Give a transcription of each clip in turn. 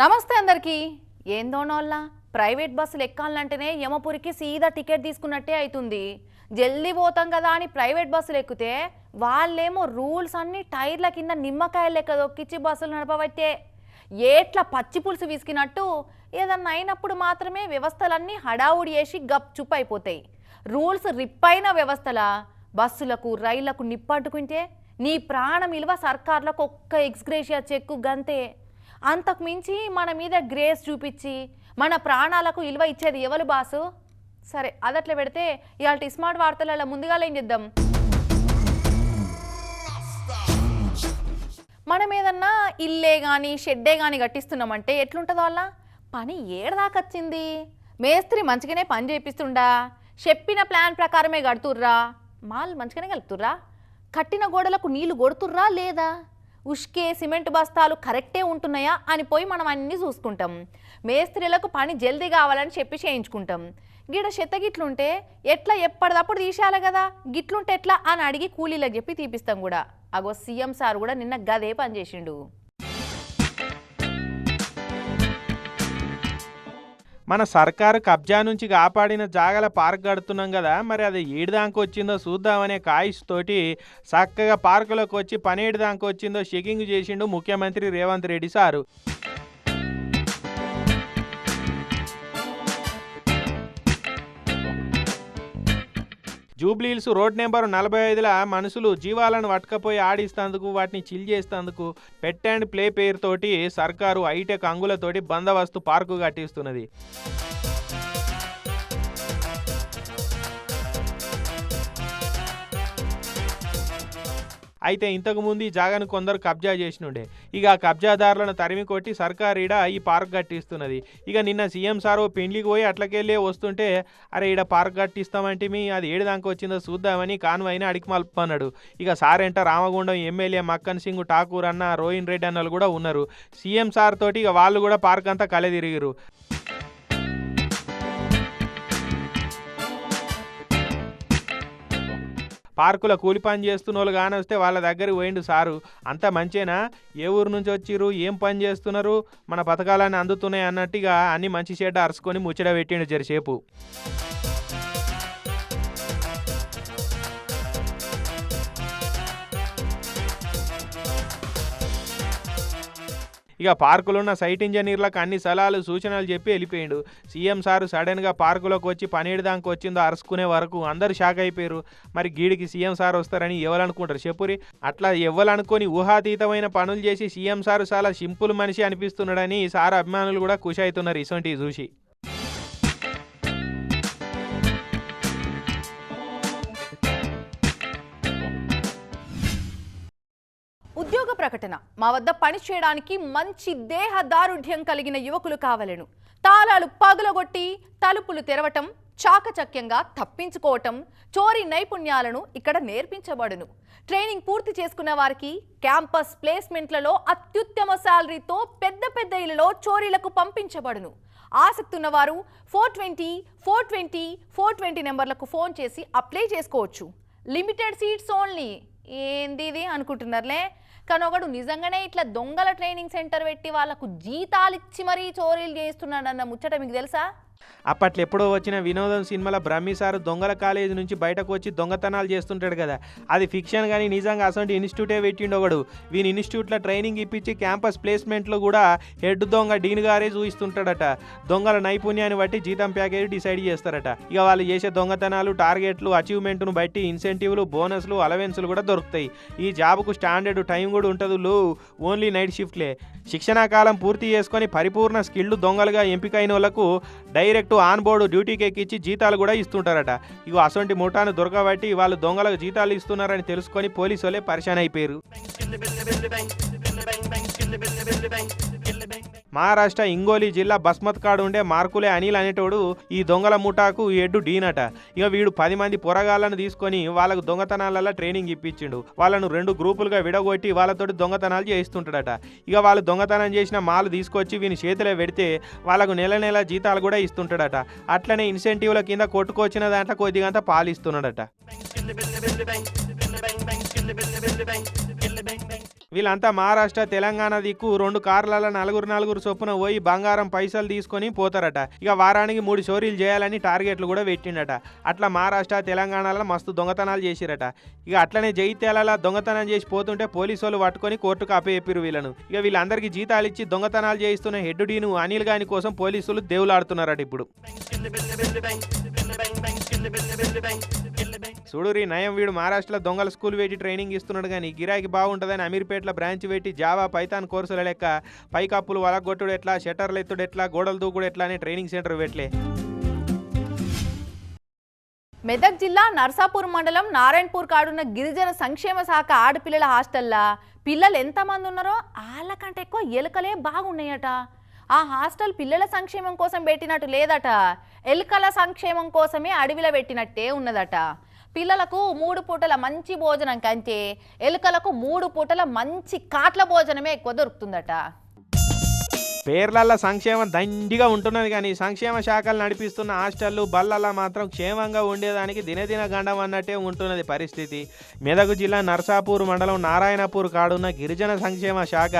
నమస్తే అందరికీ. ఏందోనోళ్ళ ప్రైవేట్ బస్సులు ఎక్కాలంటేనే యమపురికి సీదా టికెట్ తీసుకున్నట్టే అవుతుంది జల్దీ పోతాం కదా అని ప్రైవేట్ బస్సులు ఎక్కితే వాళ్ళేమో రూల్స్ అన్ని టైర్ల కింద నిమ్మకాయలు లెక్క దొక్కిచ్చి బస్సులు నడపబట్టే. ఏట్ల పచ్చి పులుసు విసికినట్టు ఏదన్నా అయినప్పుడు మాత్రమే వ్యవస్థలన్నీ హడావుడి చేసి గప్చుప్ అయిపోతాయి. రూల్స్ రిప్పైన వ్యవస్థల బస్సులకు రైళ్ళకు నిప్పట్టుకుంటే నీ ప్రాణం విలువ సర్కార్లకు ఒక్క ఎక్స్గ్రేషియా చెక్కు గంతే. అంతకు మించి మన మీద గ్రేస్ చూపించి మన ప్రాణాలకు విలువ ఇచ్చేది ఎవరు బాసు? సరే అదట్లా పెడితే ఇవాళ స్మార్ట్ వార్తలలో ముందుగా ఏం చేద్దాం? మనం ఏదన్నా ఇల్లే కానీ షెడ్డే కానీ కట్టిస్తున్నామంటే ఎట్లుంటుందో వాళ్ళ పని ఏడదాకొచ్చింది? మేస్త్రి మంచిగానే పని చేపిస్తుండా? చెప్పిన ప్లాన్ ప్రకారమే కడుతుర్రా? మాల్ మంచిగానే కలుపుతుర్రా? కట్టిన గోడలకు నీళ్ళు కొడుతుర్రా లేదా? ఉష్కే సిమెంట్ బస్తాలు కరెక్టే ఉంటున్నాయా అని పోయి మనం అన్ని చూసుకుంటాం. మేస్త్రీలకు పని జల్దీ కావాలని చెప్పి చేయించుకుంటాం. గిడ చెత్త గిట్లుంటే ఎట్లా ఎప్పటిదప్పుడు తీసేయాలి కదా? గిట్లుంటే ఎట్లా అని అడిగి కూలీలకు చెప్పి తీపిస్తాం కూడా. అగో సీఎం సార్ కూడా నిన్న గదే పని మన సర్కారు కబ్జా నుంచి కాపాడిన జాగల పార్క్ కడుతున్నాం కదా మరి అది ఏడు వచ్చిందో చూద్దామనే కాయిస్ తోటి చక్కగా పార్కులోకి వచ్చి పనేడు దాకా వచ్చిందో చెకింగ్ చేసిండు ముఖ్యమంత్రి Revanth Reddy sir. Jubilee Hills road number నలభై ఐదుల మనుషులు జీవాలను పట్టుకపోయి ఆడిస్తేందుకు వాటిని చిల్ చేస్తేందుకు పెట్ అండ్ ప్లే పేరుతోటి సర్కారు హైటెక్ అంగులతోటి బందోబస్తు పార్కు కట్టిస్తున్నది. అయితే ఇంతకు ముందు ఈ జాగాను కొందరు కబ్జా చేసినుండే. ఇక కబ్జాదారులను తరిమి కొట్టి సర్కార్ ఈడ ఈ పార్క్ కట్టిస్తున్నది. ఇక నిన్న సీఎం సార్ ఓ పెండ్లికి పోయి అట్లకెళ్ళే వస్తుంటే అరే ఈడ పార్క్ కట్టిస్తామంటే మీ అది ఏడు దాకా వచ్చిందో చూద్దామని కాన్వాయిని అడిగి మలుపన్నాడు. ఇక సార్ ఎంట రామగుండం ఎమ్మెల్యే మక్కన్ సింగ్ ఠాకూర్ అన్న రోహిన్ రెడ్డి అన్నలు కూడా ఉన్నారు. సీఎం సార్ తోటి ఇక వాళ్ళు కూడా పార్క్ అంతా కలె పార్కులో కూలి పని చేస్తున్న వాళ్ళు కానీ వస్తే వాళ్ళ దగ్గరికి పోయిండు సారు. అంత మంచేనా? ఏ ఊరు నుంచి వచ్చిర్రు? ఏం పని చేస్తున్నారు? మన పథకాలన్నీ అందుతున్నాయి అన్నట్టుగా అన్ని మంచి చెడ్డ అరుచుకొని ముచ్చట పెట్టిండు జరిసేపు. ఇక పార్కులో ఉన్న సైట్ ఇంజనీర్లకు అన్ని సలహాలు సూచనలు చెప్పి వెళ్ళిపోయాడు. సీఎం సారు సడన్గా పార్కులోకి వచ్చి పనేడుదానికి వచ్చిందో అరుసుకునే వరకు అందరు షాక్ అయిపోయారు. మరి గీడికి సీఎం సార్ వస్తారని ఎవరనుకుంటారు? చెప్పురి అట్లా ఎవరనుకొని ఊహాతీతమైన పనులు చేసి సీఎం సారు చాలా సింపుల్ మనిషి అనిపిస్తున్నాడని సార్ అభిమానులు కూడా ఖుషి అవుతున్నారు. ఇసొంటివి చూసి ఉద్యోగ ప్రకటన. మా వద్ద పని చేయడానికి మంచి దేహ దారుఢ్యం కలిగిన యువకులు కావలను. తాళాలు పగులగొట్టి తలుపులు తెరవటం చాకచక్యంగా తప్పించుకోవటం చోరీ నైపుణ్యాలను ఇక్కడ నేర్పించబడును. ట్రైనింగ్ పూర్తి చేసుకున్న వారికి క్యాంపస్ ప్లేస్మెంట్లలో అత్యుత్తమ శాలరీతో పెద్ద పెద్ద ఇళ్ళలో చోరీలకు పంపించబడును. ఆసక్తి ఉన్నవారు four twenty four twenty four twenty నెంబర్లకు ఫోన్ చేసి అప్లై చేసుకోవచ్చు. Limited seats only. ఏంది ఇది అనుకుంటున్నారులే? కానీ ఒకడు నిజంగానే ఇట్లా దొంగల ట్రైనింగ్ సెంటర్ పెట్టి వాళ్ళకు జీతాలిచ్చి మరీ చోరీలు చేస్తున్నాడన్న ముచ్చట మీకు తెలుసా? అప్పట్లో ఎప్పుడో వచ్చిన వినోదం సినిమాల బ్రహ్మి సార్ దొంగల కాలేజీ నుంచి బయటకు వచ్చి దొంగతనాలు చేస్తుంటాడు కదా. అది ఫిక్షన్ కానీ నిజంగా అసలు ఇన్స్టిట్యూటే పెట్టిండు ఒకడు. వీని ఇన్స్టిట్యూట్లో ట్రైనింగ్ ఇప్పించి క్యాంపస్ ప్లేస్మెంట్లో కూడా హెడ్ దొంగ డీన్ గారే చూపిస్తుంటాడట దొంగల నైపుణ్యాన్ని బట్టి జీతం ప్యాకేజ్ డిసైడ్ చేస్తారట. ఇక వాళ్ళు చేసే దొంగతనాలు టార్గెట్లు అచీవ్మెంట్ను బట్టి ఇన్సెంటివ్లు బోనస్లు అలవెన్స్లు కూడా దొరుకుతాయి. ఈ జాబ్కు స్టాండర్డ్ టైం కూడా ఉంటుంది లో. ఓన్లీ నైట్ షిఫ్ట్లే. శిక్షణా కాలం పూర్తి చేసుకొని పరిపూర్ణ స్కిల్డ్ దొంగలుగా ఎంపికైన వాళ్ళకు డైరెక్ట్ ఆన్ బోర్డు డ్యూటీకి ఎక్కించి జీతాలు కూడా ఇస్తుంటారట ఇగో అసొంటి ముఠాను దొరకబట్టి వాళ్ళు దొంగలకు జీతాలు ఇస్తున్నారని తెలుసుకొని పోలీసు వాళ్ళే పరిశాన్ అయిపోయారు మహారాష్ట్ర ఇంగోలి జిల్లా బస్మత్ కాడు ఉండే మార్కులే అనిల్ అనేటోడు ఈ దొంగల ముఠాకు ఎడ్డు డీనట. ఇక వీడు పది మంది పొరగాళ్ళను తీసుకొని వాళ్ళకు దొంగతనాలలో ట్రైనింగ్ ఇప్పించిండు. వాళ్ళను రెండు గ్రూపులుగా విడగొట్టి వాళ్ళతోటి దొంగతనాలు చేయిస్తుంటాడట. ఇక వాళ్ళు దొంగతనం చేసిన మాలు తీసుకొచ్చి వీని చేతిలో పెడితే వాళ్ళకు నెల నెల జీతాలు కూడా ఇస్తుంటాడట. అట్లనే ఇన్సెంటివ్ల కింద కొట్టుకొచ్చిన దాంట్లో కొద్దిగంత పాలిస్తున్నాడట. వీళ్ళంతా మహారాష్ట్ర తెలంగాణ దిక్కు రెండు కార్లలో నలుగురు నలుగురు చొప్పున పోయి బంగారం పైసలు తీసుకొని పోతారట ఇక వారానికి మూడు షోరీలు చేయాలని టార్గెట్లు కూడా పెట్టిండట అట్లా మహారాష్ట్ర తెలంగాణలో మస్తు దొంగతనాలు చేసిరట ఇక అట్లనే జైత్యాల దొంగతనం చేసి పోతుంటే పోలీసు వాళ్ళు పట్టుకొని కోర్టుకు అప్పచెప్పిరు వీళ్ళను ఇక వీళ్ళందరికీ జీతాలు ఇచ్చి దొంగతనాలు చేయిస్తున్న హెడ్ డీను అనిల్ గాని కోసం పోలీసులు దేవులాడుతున్నారట ఇప్పుడు చూడురి నయం వీడు మహారాష్ట్రలో దొంగల స్కూల్ పెట్టి ట్రైనింగ్ ఇస్తున్నాడు కానీ గిరాకీ బాగుంటుందని అమీర్పేటలో బ్రాంచ్ పెట్టి జావా పైతాన్ కోర్సుల లెక్క పైకప్పులు వలగొట్టుడు ఎట్లా షట్టర్లు ఎత్తుడు ఎట్లా గోడలు దూకుడు ఎట్లా అని ట్రైనింగ్ సెంటర్ పెట్టలే. మెదక్ జిల్లా నర్సాపూర్ మండలం నారాయణపూర్ కాడున్న గిరిజన సంక్షేమ శాఖ ఆడపిల్లల హాస్టల్లా పిల్లలు ఎంతమంది ఉన్నారో వాళ్ళకంటే ఎక్కువ ఎలుకలే బాగున్నాయట. ఆ హాస్టల్ పిల్లల సంక్షేమం కోసం పెట్టినట్టు లేదట. ఎలుకల సంక్షేమం కోసమే అడవిలో పెట్టినట్టే ఉన్నదట. పిల్లలకు మూడు పూటల మంచి భోజనం కంటే ఎలుకలకు మూడు పూటల మంచి కాట్ల భోజనమే ఎక్కువ దొరుకుతుందట. పేర్లల్ల సంక్షేమం దండిగా ఉంటున్నది కానీ సంక్షేమ శాఖలు నడిపిస్తున్న హాస్టళ్ళు బల్లలా మాత్రం క్షేమంగా ఉండేదానికి దినదిన గండం అన్నట్టే ఉంటున్నది పరిస్థితి. మెదక్ జిల్లా నర్సాపూర్ మండలం నారాయణపూర్ కాడున్న గిరిజన సంక్షేమ శాఖ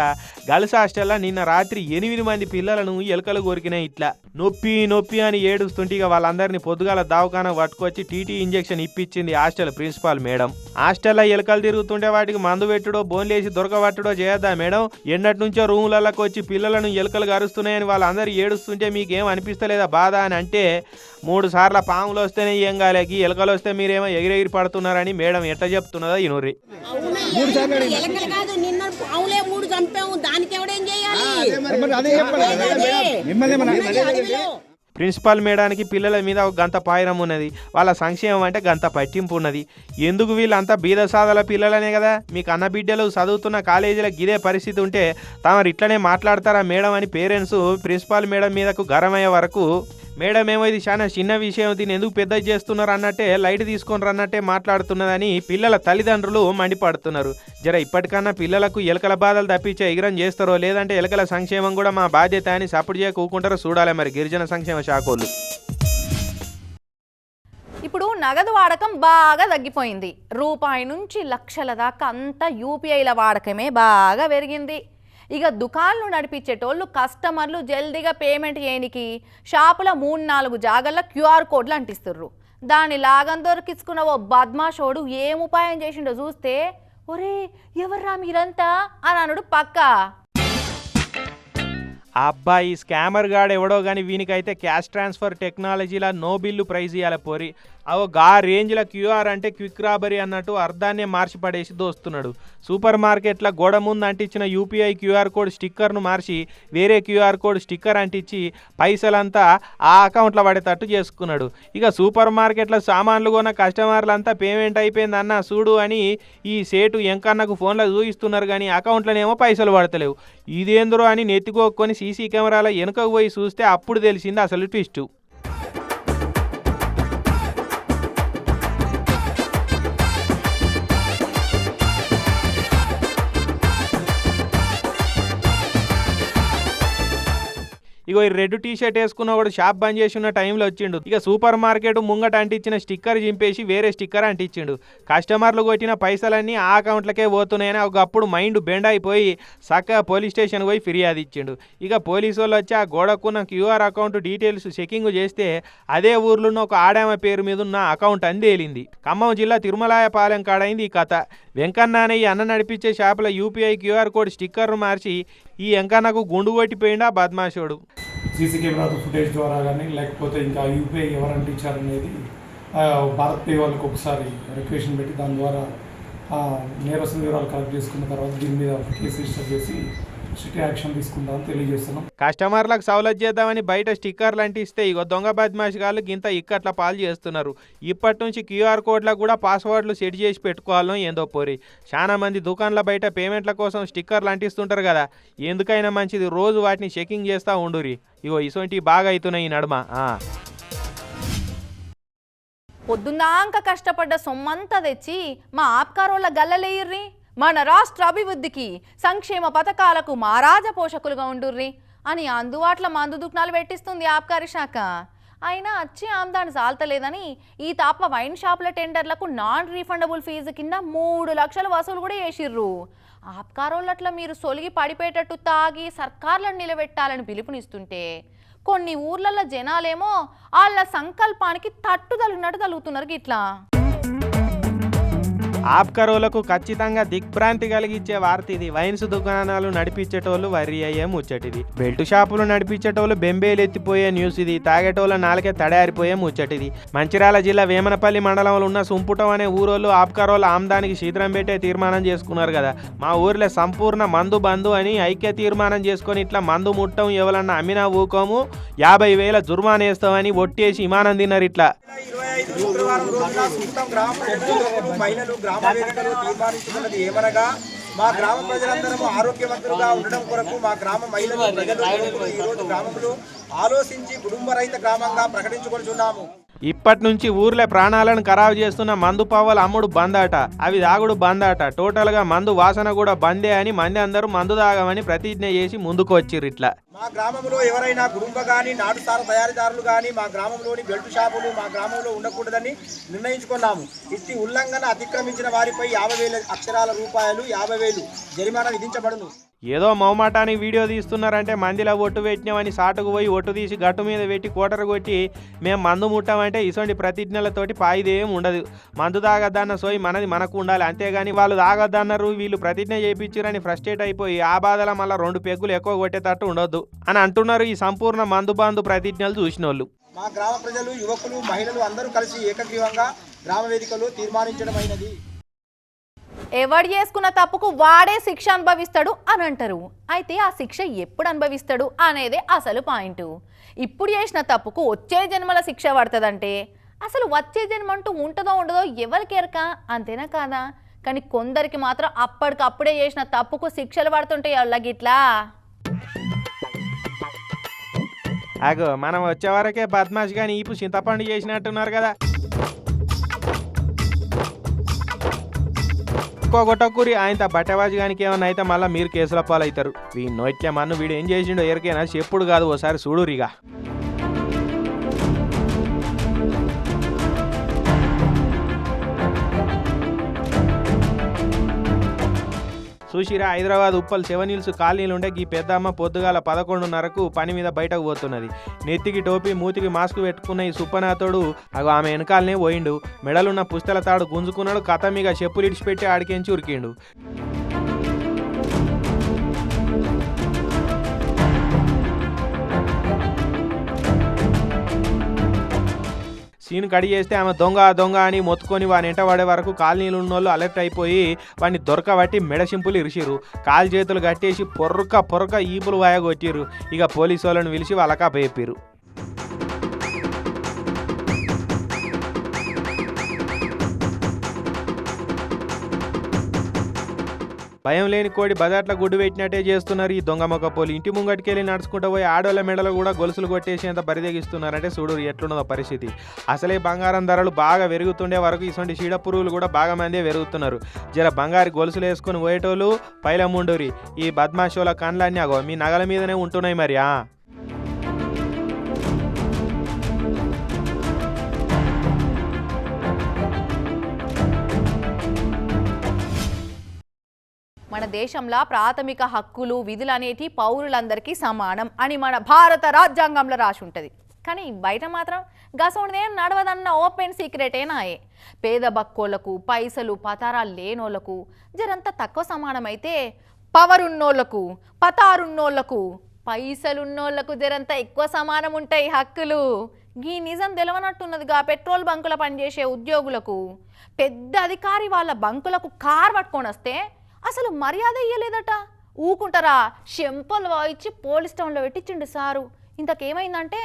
గర్ల్స్ హాస్టల్లో నిన్న రాత్రి ఎనిమిది మంది పిల్లలను ఎలుకలు కొరికినాయి ఇట్లా. నొప్పి నొప్పి అని ఏడుస్తుంటే ఇక వాళ్ళందరినీ పొద్దుగాల దావకాన పట్టుకొచ్చి టీటీ ఇంజెక్షన్ ఇప్పించింది హాస్టల్ ప్రిన్సిపాల్ మేడం. హాస్టల్లో ఎలుకలు తిరుగుతుంటే వాటికి మందు పెట్టుడో బోన్లేసి దొరకబట్టుడో చేయొద్దా మేడం? ఎన్నటి నుంచో రూములలోకి వచ్చి పిల్లలను ఎలుకలు కరుస్తున్నాయని వాళ్ళందరూ ఏడుస్తుంటే మీకేం అనిపిస్తలేదా బాధ అని అంటే మూడు సార్ల పాములు వస్తేనే ఏం కాలేకి ఎలుకలు వస్తే మీరేమో ఎగిరెగిరి పడుతున్నారని మేడం ఎట్ట చెప్తున్నదో ఇనురి అవునయ్యా ఎలకలు కాదు నిన్న పావులే మూడు చంపాము దానికి ఎవడేం చేయాలి? ప్రిన్సిపాల్ మేడానికి పిల్లల మీద ఒక గంత పాయిరం ఉన్నది. వాళ్ళ సంక్షేమం అంటే గంత పట్టింపు ఉన్నది. ఎందుకు వీళ్ళంతా బీద సాదల పిల్లలనే కదా? మీకు అన్న బిడ్డలు చదువుతున్న కాలేజీలో గిదే పరిస్థితి ఉంటే తమరు ఇట్లనే మాట్లాడతారా మేడం అని పేరెంట్స్ ప్రిన్సిపాల్ మేడం మీదకు గరమయ్యే వరకు మేడం ఏమో ఇది చాలా చిన్న విషయం దీన్ని ఎందుకు పెద్ద చేస్తున్నారు అన్నట్టే లైట్ తీసుకొని రన్నట్టే మాట్లాడుతున్నదని పిల్లల తల్లిదండ్రులు మండిపడుతున్నారు. జర ఇప్పటికన్నా పిల్లలకు ఎలకల బాధలు తప్పించే ఎగిరం చేస్తారో లేదంటే ఎలకల సంక్షేమం కూడా మా బాధ్యత అని సపోర్ట్ చేయ కూకుంటారో చూడాలి మరి గిరిజన సంక్షేమ శాఖలు ఇప్పుడు నగదు వాడకం బాగా తగ్గిపోయింది. రూపాయి నుంచి లక్షల దాకా అంతా యూపీఐల వాడకమే బాగా పెరిగింది. ఇక దుకాన్లు నడిపించేటోళ్ళు కస్టమర్లు జల్దీగా పేమెంట్ చేయనికి షాపుల మూడు నాలుగు జాగల్లో క్యూఆర్ కోడ్లు అంటిస్తుర్రు. దాని లాగం దొరికించుకున్న ఓ బద్మాషోడు ఏం ఉపాయం చేసిండో చూస్తే ఒరే ఎవర్రా మీరంతా? అని అనుడు పక్కా. అబ్బా అబ్బాయి స్కామర్ గాడు ఎవడో కానీ వీనికైతే క్యాష్ ట్రాన్స్ఫర్ టెక్నాలజీలా నో బిల్లు ప్రైజ్ ఇవ్వాలి పోరి. అవో గా రేంజ్ల క్యూఆర్ అంటే క్విక్ రాబరీ అన్నట్టు అర్థాన్నే మార్చి పడేసి దోస్తున్నాడు. సూపర్ మార్కెట్ల గోడ ముందు అంటించిన యూపీఐ క్యూఆర్ కోడ్ స్టిక్కర్ను మార్చి వేరే క్యూఆర్ కోడ్ స్టిక్కర్ అంటించి పైసలంతా ఆ అకౌంట్లో పడేటట్టు చేసుకున్నాడు. ఇక సూపర్ మార్కెట్ల సామాన్లు కొన్న కస్టమర్లంతా పేమెంట్ అయిపోయిందన్న చూడు అని ఈ సేటు ఎంకన్నకు ఫోన్లో చూపిస్తున్నారు కానీ అకౌంట్లోనేమో పైసలు పడతలేవు. ఇదేంద్రో అని నెత్తికోక్కొని సీసీ కెమెరాలో వెనుకకు పోయి చూస్తే అప్పుడు తెలిసింది అసలు ట్విస్టు. ఇగో ఈ రెడ్ టీ షర్ట్ వేసుకున్న వాడు షాప్ బంద్ చేసి ఉన్న టైంలో వచ్చిండు. ఇక సూపర్ మార్కెట్ ముంగట అంటించిన స్టిక్కర్ చింపేసి వేరే స్టిక్కర్ అంటించిండు. కస్టమర్లు కొట్టిన పైసలన్నీ ఆ అకౌంట్లకే పోతున్నాయని ఒకప్పుడు మైండ్ బెండ్ అయిపోయి చక్కగా పోలీస్ స్టేషన్ పోయి ఫిర్యాదు ఇచ్చిండు. ఇక పోలీసు వాళ్ళు వచ్చి ఆ గోడకున్న క్యూఆర్ అకౌంట్ డీటెయిల్స్ చెకింగ్ చేస్తే అదే ఊర్లో ఉన్న ఒక ఆడామ పేరు మీద ఉన్న అకౌంట్ అందేలింది. ఖమ్మం జిల్లా తిరుమలాయపాలెం కాడైంది ఈ కథ. వెంకన్న అనే ఈ అన్న నడిపించే షాపుల యూపీఐ క్యూఆర్ కోడ్ స్టిక్కర్ను మార్చి ఈ వెంకన్నకు గుండు కొట్టిపోయిండా బద్మాషోడు. సీసీ కెమెరాతో ఫుటేజ్ ద్వారా కానీ లేకపోతే ఇంకా యూపీఐ ఎవరంటే ఇచ్చారనేది భారత్ పే వాళ్ళకి ఒకసారి రిక్వెషన్ పెట్టి దాని ద్వారా ఆ, నేరస్తుల వివరాలు కలెక్ట్ చేసుకున్న తర్వాత దీని మీద కేసు రిజిస్టర్ చేసి యాక్షన్ తీసుకుంటామని తెలియజేస్తున్నాం. కస్టమర్లకు సౌలత్ చేద్దామని బయట స్టిక్కర్లు అంటిస్తే ఇగో దొంగ బద్మాషిగాళ్ళు గింత ఇక్కట్ల పాలు చేస్తున్నారు. ఇప్పటి నుంచి క్యూఆర్ కోడ్లకు కూడా పాస్వర్డ్లు సెట్ చేసి పెట్టుకోవాలో ఏందో పోరి. చాలా మంది దుకాన్ల బయట పేమెంట్ల కోసం స్టిక్కర్లు అంటిస్తుంటారు కదా. ఎందుకైనా మంచిది రోజు వాటిని చెకింగ్ చేస్తూ ఉండురి. ఇగో ఇసొంటి బాగా అవుతున్నాయి ఈ నడుమ. పొద్దున్నాక కష్టపడ్డ సొమ్మంతా తెచ్చి మా ఆప్కారోళ్ళ గల్లలేయిర్రి? మన రాష్ట్ర అభివృద్ధికి సంక్షేమ పథకాలకు మారాజ పోషకులుగా ఉండుర్రి అని అందుబాట్ల మందు దుక్నాలు పెట్టిస్తుంది ఆబ్కారీ శాఖ. అయినా వచ్చి ఆమ్దాని సాల్తలేదని ఈ తాప వైన్ షాపుల టెండర్లకు నాన్ రీఫండబుల్ ఫీజు కింద మూడు లక్షల వసూలు కూడా చేసిర్రు. ఆప్కారోళ్ళట్లా మీరు సొలిగి పడిపోయేటట్టు తాగి సర్కార్లను నిలబెట్టాలని పిలుపునిస్తుంటే కొన్ని ఊర్లలో జనాలేమో వాళ్ళ సంకల్పానికి తట్టు తలుగుతున్నారు గిట్లా. ఆప్కరోలకు ఖచ్చితంగా దిగ్భ్రాంతి కలిగించే వార్త ఇది. వైన్స్ దుకాణాలు నడిపించేటోళ్ళు వరి అయ్యే ముచ్చటిది. బెల్ట్ షాపులు నడిపించేటోళ్ళు బెంబేలు ఎత్తిపోయే న్యూస్ ఇది. తాగేటోళ్ళ నాలుకే తడారిపోయే ముచ్చటిది. మంచిర్యాల జిల్లా వేమనపల్లి మండలంలో ఉన్న సుంపుటం అనే ఊరోళ్ళు ఆప్కరోల ఆమ్దానికి శీతలం పెట్టే తీర్మానం చేసుకున్నారు కదా. మా ఊర్లో సంపూర్ణ మందు బంధు అని ఐక్య తీర్మానం చేసుకొని ఇట్లా మందు ముట్టం ఎవరన్నా అమ్మినా ఊకోము. యాభై వేల జుర్మానేస్తామని ఒట్టేసి ఇమానం తిన్నారు ఇట్లా. శుక్రవారం రోజున గ్రామ మహిళలు గ్రామ వేదికలు ఏమనగా మా గ్రామ ప్రజలందరూ ఆరోగ్యవంతులుగా ఉండడం కొరకు మా గ్రామ మహిళలు ప్రజలు యువకులు ఈ రోజు ఆలోచించి కుటుంబ రహిత గ్రామంగా ప్రకటించుకుంటున్నాము ఇప్పటి నుంచి ఊర్లో ప్రాణాలను ఖరాబు చేస్తున్న మందు పావలు అమ్ముడు బంద్ అట అవి తాగుడు బంద్ అట టోటల్గా మందు వాసన కూడా బందే అని మంది అందరూ మందు తాగమని ప్రతిజ్ఞ చేసి ముందుకు వచ్చిర్రు ఇట్లా. మా గ్రామంలో ఎవరైనా కుటుంబ కానీ నాటుసార తయారీదారులు కానీ మా గ్రామంలోని బెల్టు షాపులు మా గ్రామంలో ఉండకూడదని నిర్ణయించుకున్నాము. ఇట్టి ఉల్లంఘన అతిక్రమించిన వారిపై యాభై వేల అక్షరాల రూపాయలు యాభై వేలు జరిమానా విధించబడును. ఏదో మౌమాటానికి వీడియో తీస్తున్నారంటే మందిలో ఒట్టు పెట్టినామని సాటుకు పోయి ఒట్టు తీసి గట్టు మీద పెట్టి కోటరు కొట్టి మేము మందు ముట్టామంటే ఇసోంటి ప్రతిజ్ఞలతోటి పాయిదేం ఉండదు. మందు తాగద్దన్న సోయి మనది మనకు ఉండాలి. అంతేగాని వాళ్ళు తాగద్దన్నారు వీళ్ళు ప్రతిజ్ఞ చేయించారని ఫ్రస్ట్రేట్ అయిపోయి ఆ బాధల మళ్ళీ రెండు పెగ్గులు ఎక్కువ కొట్టేటట్టు ఉండొద్దు అని అంటున్నారు ఈ సంపూర్ణ మందు బంధు ప్రతిజ్ఞలు చూసిన వాళ్ళు మా గ్రామ ప్రజలు యువకులు మహిళలు అందరూ కలిసి ఏకగ్రీవంగా గ్రామ వేదికలు తీర్మానించడం అయినది ఎవడు చేసుకున్న తప్పుకు వాడే శిక్ష అనుభవిస్తాడు అని అంటారు. అయితే ఆ శిక్ష ఎప్పుడు అనుభవిస్తాడు అనేదే అసలు పాయింట్. ఇప్పుడు చేసిన తప్పుకు వచ్చే జన్మల శిక్ష పడుతుందంటే అసలు వచ్చే జన్మ అంటూ ఉంటుందో ఉండదో ఎవరికి ఎరక? అంతేనా కాదా? కానీ కొందరికి మాత్రం అప్పటికప్పుడే చేసిన తప్పుకు శిక్షలు పడుతుంటాయి అల్లగిట్లా అగో మనం వచ్చే వరకే బద్మాష్ గాని ఇప్పుడు చింతపండు చేసినట్టున్నారు కదా. ఒక్కో గొట్టకూరి ఆయన బట్టవాజి గానికి ఏమన్నా అయితే మళ్ళీ మీరు కేసుల పాలవుతారు. వీడి నోట్లే మన్ను వీడు ఏం చేసిండో ఎరికైనా చెప్పుడు కాదు ఓసారి చూడురిగా. సుశీర హైదరాబాద్ ఉప్పల్ సెవెన్ హిల్స్ కాలనీలు ఉండే ఈ పెద్దమ్మ పొద్దుగాల పదకొండున్నరకు పని మీద బయటకు పోతున్నది. నెత్తికి టోపీ మూతికి మాస్క్ పెట్టుకున్న ఈ సుప్పనాథోడు అగో ఆమె వెనకాలనే పోయిండు. మెడలున్న పుస్తల తాడు గుంజుకున్నాడు. కథ మీద చెప్పులు ఇడిచిపెట్టి ఆడికెంచి ఉరికిండు. సీన్ కడి చేస్తే ఆమె దొంగ దొంగ అని మొత్తుకొని వాని ఇంట పడే వరకు కాలనీలు ఉన్నోళ్ళు అలర్ట్ అయిపోయి వాడిని దొరకబట్టి మెడసింపులు ఇరిసిరు కాలు చేతులు కట్టేసి పొర్రక పొర్రక ఈపులు వాయగొట్టిరు ఇక పోలీసు వాళ్ళని పిలిచి వాళ్ళకా పేపిరు భయం లేని కోడి బజార్ల గుడ్డు పెట్టినట్టే చేస్తున్నారు. ఈ దొంగమొక్క పోలి ఇంటి ముంగటికెళ్ళి నడుచుకుంటూ పోయి ఆడోళ్ళ మెడలు కూడా గొలుసులు కొట్టేసేంత బరిదెగిస్తున్నారంటే చూడు ఎట్లున్నదో పరిస్థితి. అసలే బంగారం ధరలు బాగా పెరుగుతుండే వరకు ఇటువంటి చీడ పురుగులు కూడా బాగా మందే పెరుగుతున్నారు. జర బంగారు గొలుసులు వేసుకొని పోయేటోళ్ళు పైలముండూరి. ఈ బద్మాషోల కండ్లన్నీ అగో మీ నగల మీదనే ఉంటున్నాయి మరి మన దేశంలో ప్రాథమిక హక్కులు విధులు అనేటి పౌరులందరికీ సమానం అని మన భారత రాజ్యాంగంలో రాసి ఉంటుంది. కానీ బయట మాత్రం గసోడిదేం నడవదన్న ఓపెన్ సీక్రెటేనాయే పేద బక్కోళ్ళకు పైసలు పతారాలు లేనోళ్ళకు జరంత తక్కువ సమానమైతే పవరున్నోళ్ళకు పతారున్నోళ్ళకు పైసలున్నోళ్ళకు జరంత ఎక్కువ సమానం ఉంటాయి హక్కులు. గీ నిజం తెలవనట్టున్నదిగా పెట్రోల్ బంకుల పనిచేసే ఉద్యోగులకు పెద్ద అధికారి వాళ్ళ బంకులకు కార్ పట్టుకొని వస్తే అసలు మర్యాద ఇయ్యలేదట. ఊకుంటారా చెంపలు వాయిచ్చి పోలీస్ టౌన్లో పెట్టించిండు సారు. ఇంతకేమైందంటే?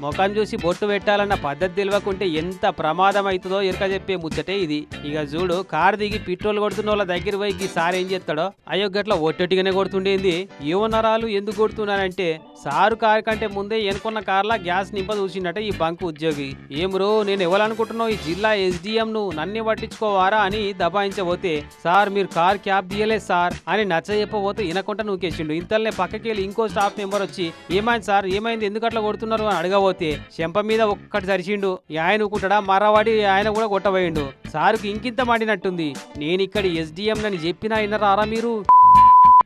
ముఖం చూసి బొట్టు పెట్టాలన్న పద్ధతి తెలియకుంటే ఎంత ప్రమాదం అవుతుందో ఇరక చెప్పే ముచ్చటే ఇది. ఇక చూడు కారు దిగి పెట్రోల్ కొడుతున్న వాళ్ళ దగ్గర పోయి సార్ ఏం చేస్తాడో? అయ్యో గట్ల ఒట్టొట్టిగానే కొడుతుండేంది. నరాలు ఎందుకు కొడుతున్నారంటే సారు కారు కంటే ముందే ఎనుకున్న కార్లా గ్యాస్ నింప చూసిండట ఈ బంక్ ఉద్యోగి. ఏం నేను ఎవరనుకుంటున్నావు ఈ జిల్లా ఎస్డిఎం ను నన్ను పట్టించుకోవారా అని దబాయించబోతే సార్ మీరు కార్ క్యాబ్ తీయలేదు సార్ అని నచ్చ చెప్పబోతే వినకుండా కేసిండు ఇంతలోనే పక్కకి వెళ్ళి ఇంకో స్టాఫ్ మెంబర్ వచ్చి ఏమైంది సార్? ఏమైంది? ఎందుకు అట్లా కొడుతున్నారు? అని అని పోతే చెంప మీద ఒక్కటి సరిచిండు ఈ ఆయన ఊకుంటాడా? మరవాడి ఆయన కూడా కొట్టబోయిండు. సారుకు ఇంకింత మాడినట్టుంది. నేను ఇక్కడ ఎస్డిఎం అని చెప్పినా విన్నరారా మీరు?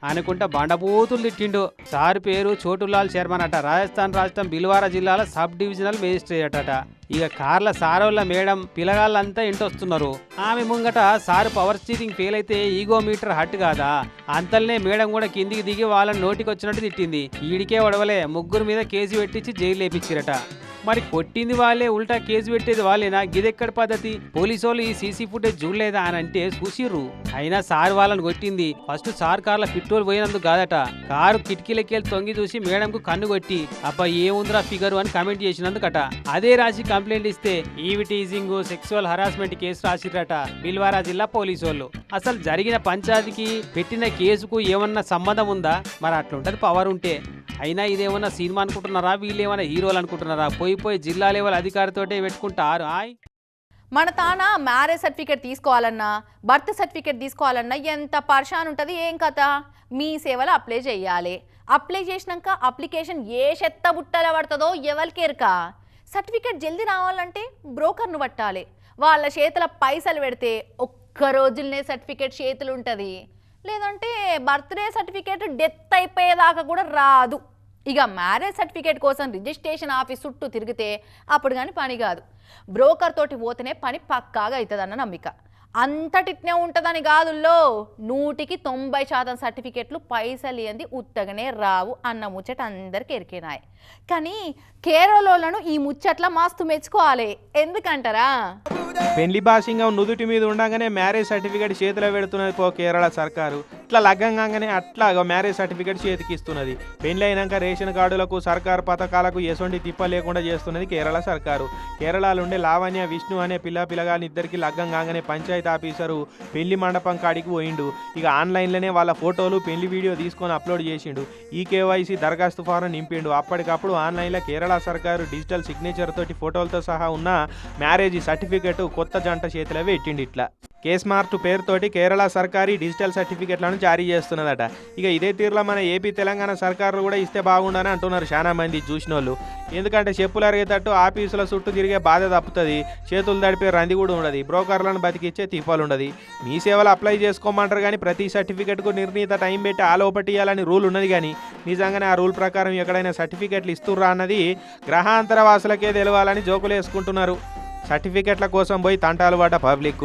అనుకుంటా బండబూతులు తిట్టిండు. సార్ పేరు చోటులాల్ శర్మన్ అట. రాజస్థాన్ రాష్ట్రం బిల్వారా జిల్లాలో సబ్ డివిజనల్ మేజిస్ట్రేట్ అట. ఇక కార్ల సారోళ్ళ మేడం పిల్లగాళ్ళంతా ఇంటొస్తున్నారు. ఆమె ముంగట సారు పవర్ స్టీరింగ్ ఫెయిల్ అయితే ఈగో మీటర్ హట్ కాదా? అంతల్నే మేడం కూడా కిందికి దిగి వాళ్ళని నోటికి వచ్చినట్టు తిట్టింది. ఈడికే ఒడవలే ముగ్గురు మీద కేసు పెట్టించి జైలు లేపించిరట మరి కొట్టింది వాళ్ళే ఉల్టా కేసు పెట్టేది వాళ్ళేనా? గిదెక్కడ పద్ధతి? పోలీసు వాళ్ళు ఈ సీసీ ఫుటేజ్ చూడలేదా అని అంటే చూసిర్రు. అయినా సార్ వాళ్ళని కొట్టింది. ఫస్ట్ సార్ కార్ల పెట్రోల్ పోయినందుకు కాదట. కారు కిటికీలకెళ్ళి తొంగి చూసి మేడంకు కన్ను కొట్టి అబ్బా ఏముందిరా ఫిగర్ అని కమెంట్ చేసినందుకట. అదే రాసి కంప్లైంట్ ఇస్తే eve teasing sexual harassment case రాసిరట Bhilwara జిల్లా పోలీసు వాళ్ళు అసలు జరిగిన పంచాయతీకి పెట్టిన కేసుకు ఏమన్నా సంబంధం ఉందా? మరి అట్లుంటది పవర్ ఉంటే. అయినా ఇదేమన్నా సినిమా అనుకుంటున్నారా? వీళ్ళు హీరోలు అనుకుంటున్నారా? పోయి పోయి జిల్లా లెవెల్ అధికారితోటే పెట్టుకుంటారు ఆయ్. మన తాన మ్యారేజ్ సర్టిఫికేట్ తీసుకోవాలన్నా బర్త్ సర్టిఫికేట్ తీసుకోవాలన్నా ఎంత పర్షాన్ ఉంటుంది ఏం కథ? మీ సేవలు అప్లై చేయాలి. అప్లై చేసినాక అప్లికేషన్ ఏ చెత్త బుట్టల పడుతుందో ఎవరికేరకా సర్టిఫికేట్ జల్దీ రావాలంటే బ్రోకర్ను పట్టాలి. వాళ్ళ చేతుల పైసలు పెడితే ఒక్క రోజులనే సర్టిఫికేట్ చేతులు ఉంటుంది. లేదంటే బర్త్డే సర్టిఫికేట్ డెత్ అయిపోయేదాకా కూడా రాదు. ఇక మ్యారేజ్ సర్టిఫికేట్ కోసం రిజిస్ట్రేషన్ ఆఫీస్ చుట్టూ తిరిగితే అప్పుడు కానీ పని కాదు. బ్రోకర్ తోటి పోతేనే పని పక్కాగా అవుతుందన్న నమ్మిక. అంతటినే ఉంటుందని కాదుల్లో. నూటికి తొంభై శాతం సర్టిఫికెట్లు పైసలు ఏంది ఉత్తగనే రావు అన్న ముచ్చట అందరికి ఎరికినాయి. కానీ కేరళలను ఈ ముచ్చట్ల మాస్తు మెచ్చుకోవాలి. ఎందుకంటారా? పెళ్ళి భాషింగం నుదుటి మీద ఉండగానే మ్యారేజ్ సర్టిఫికేట్ చేతిలో పెడుతున్నది పో కేరళ సర్కారు. ఇట్లా లగ్గంగానే అట్లా మ్యారేజ్ సర్టిఫికేట్ చేతికి ఇస్తున్నది పెళ్ళి అయినాక రేషన్ కార్డులకు సర్కారు పథకాలకు ఎసొంటి తిప్ప లేకుండా చేస్తున్నది కేరళ సర్కారు. కేరళలో ఉండే లావణ్య విష్ణు అనే పిల్ల పిల్లగాని ఇద్దరికి లగ్గం కాగానే పంచాయతీ ఆఫీసరు పెళ్ళి మండపం కాడికి పోయిండు. ఇక ఆన్లైన్లోనే వాళ్ళ ఫోటోలు పెళ్ళి వీడియో తీసుకొని అప్లోడ్ చేసిండు. ఈ కేవైసీ దరఖాస్తు ఫారం నింపిండు. అప్పటికప్పుడు ఆన్లైన్లో కేరళ సర్కారు డిజిటల్ సిగ్నేచర్ తోటి ఫోటోలతో సహా ఉన్న మ్యారేజ్ సర్టిఫికేట్ కొత్త జంట చేతిలో పెట్టిండు ఇట్లా. కేస్ మార్ట్ పేరుతోటి కేరళ సర్కారీ డిజిటల్ సర్టిఫికెట్లను జారీ చేస్తున్నదట. ఇక ఇదే తీరులో మన ఏపీ తెలంగాణ సర్కారులు కూడా ఇస్తే బాగుండని అంటున్నారు చాలా మంది చూసిన వాళ్ళు ఎందుకంటే చెప్పులు అరిగేటట్టు ఆఫీసుల చుట్టూ తిరిగే బాధ తప్పుతుంది. చేతులు తడిపే రంది కూడా ఉండదు. బ్రోకర్లను బతికిచ్చే తిప్పాలు ఉండదు. మీ సేవలు అప్లై చేసుకోమంటారు కానీ ప్రతి సర్టిఫికెట్కు నిర్ణీత టైం పెట్టి ఆలోపటి ఇవ్వాలని రూల్ ఉన్నది కానీ నిజంగానే ఆ రూల్ ప్రకారం ఎక్కడైనా సర్టిఫికెట్లు ఇస్తుర్రా అన్నది గ్రహాంతర వాసులకే తెలవాలని జోకులు వేసుకుంటున్నారు సర్టిఫికెట్ల కోసం పోయి తంటాలు పడ్డ పబ్లిక్